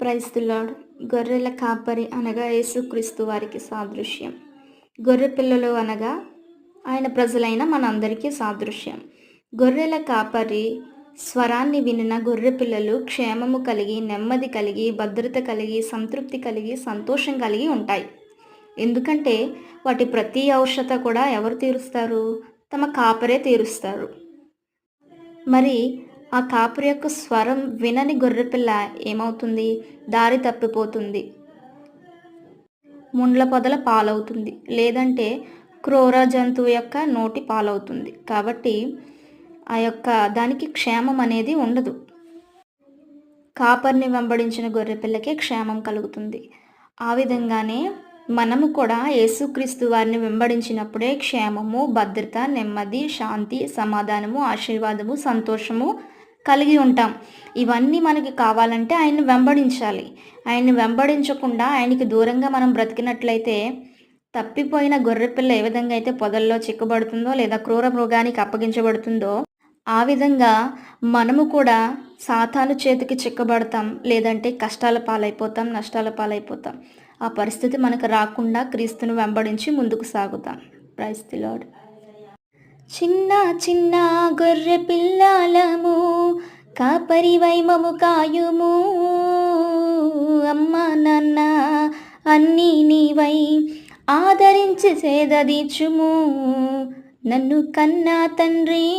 క్రైస్తులాడు గొర్రెల కాపరి అనగా యేసుక్రీస్తు వారికి సాదృశ్యం. గొర్రె పిల్లలు అనగా ఆయన ప్రజలైన మనందరికీ సాదృశ్యం. గొర్రెల కాపరి స్వరాన్ని వినిన గొర్రె పిల్లలు క్షేమము కలిగి నెమ్మది కలిగి భద్రత కలిగి సంతృప్తి కలిగి సంతోషం కలిగి ఉంటాయి. ఎందుకంటే వాటి ప్రతి ఔషధ కూడా ఎవరు తీరుస్తారు? తమ కాపరే తీరుస్తారు. మరి ఆ కాపురి యొక్క స్వరం వినని గొర్రెపిల్ల ఏమవుతుంది? దారి తప్పిపోతుంది. ముండ్ల పొదల పాలవుతుంది. లేదంటే క్రూర జంతువు యొక్క నోటి పాలవుతుంది. కాబట్టి ఆ యొక్క దానికి క్షేమం అనేది ఉండదు. కాపర్ని వెంబడించిన గొర్రెపిల్లకే క్షేమం కలుగుతుంది. ఆ విధంగానే మనము కూడా యేసుక్రీస్తు వారిని వెంబడించినప్పుడే క్షేమము భద్రత నెమ్మది శాంతి సమాధానము ఆశీర్వాదము సంతోషము కలిగి ఉంటాం. ఇవన్నీ మనకి కావాలంటే ఆయన్ని వెంబడించాలి. ఆయన్ని వెంబడించకుండా ఆయనకి దూరంగా మనం బ్రతికినట్లయితే తప్పిపోయిన గొర్రెపిల్ల ఏ విధంగా అయితే పొదల్లో చిక్కబడుతుందో లేదా క్రూర మృగానికి అప్పగించబడుతుందో ఆ విధంగా మనము కూడా సాతాను చేతికి చిక్కబడతాం. లేదంటే కష్టాల పాలైపోతాం నష్టాల పాలైపోతాం. ఆ పరిస్థితి మనకు రాకుండా క్రీస్తును వెంబడించి ముందుకు సాగుతాం. ప్రైస్ ది లాడ్ చిన్న చిన్న గొర్రె పిల్లలము కాపరి వైమము కాయుము. అమ్మ నాన్న అన్నీ నీవై ఆదరించి సేదదీచుము. నన్ను కన్నా తండ్రి